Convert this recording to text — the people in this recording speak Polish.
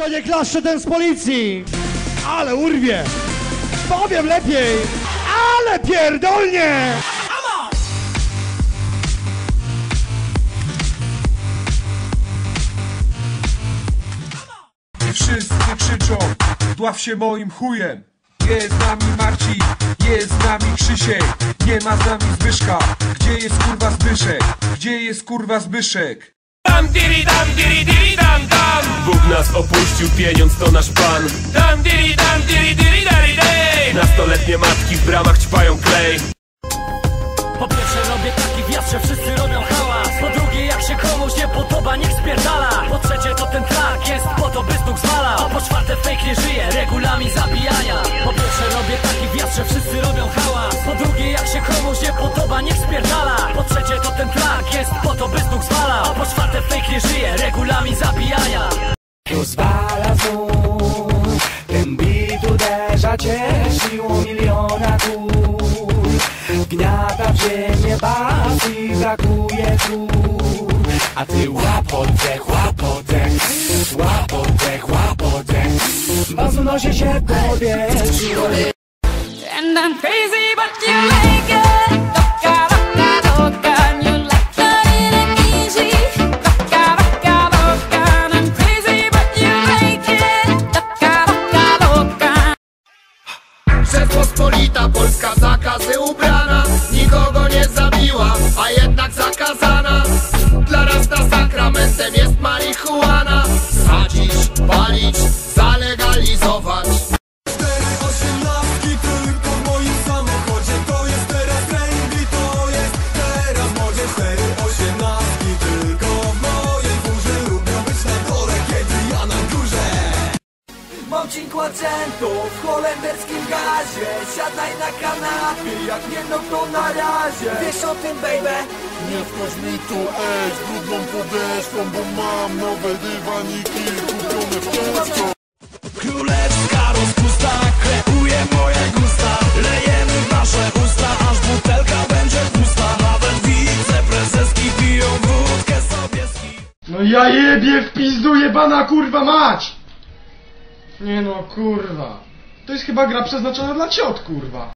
Kto nie klaszcze, ten z policji! Ale urwie! Powiem lepiej! Ale pierdolnie! Wszyscy krzyczą, dław się moim chujem Jest z nami Marcin, jest z nami Krzysiek Nie ma z nami Zbyszka, gdzie jest kurwa Zbyszek? Gdzie jest kurwa Zbyszek? Dam diri dam diri diri dam dam nas opuścił, pieniądz to nasz pan Dam diri dam diri diri dari dej Nastoletnie matki w bramach ćpają klej. Po pierwsze robię taki że wszyscy robią hałas. Po drugie jak się komuś nie podoba, niech spierdala. Po trzecie to ten track jest po to, by znów zwalał A po czwarte Rozwala znów Ten beat uderza cię siłą miliona kul Gniata w ziemię bas i brakuje A ty łap oddech, łap oddech Łap oddech, łap oddech Bas unosi się wietrzu And I'm crazy, but you Rzeczpospolita Polska zakazy ubrana Nikogo nie zabiła, a jednak zakazana. Dla rasta sakramentem jest marihuana. Sadzić, palić, Mam cinquecento w holenderskim gazie. Siadaj na kanapie, jak nie no to na razie. Wiesz o tym baby? Nie wchodź mi tu ej, z brudną podeszwą Bo mam nowe dywaniki kupione w Tesco Królewska rozpusta kreuje moje gusta. Lejemy w nasze usta, aż butelka będzie pusta. Nawet wiceprezeski piją wódkę sobie z No ja jebie w pizdu jebana kurwa mać! Nie no kurwa. To jest chyba gra przeznaczona dla ciot kurwa.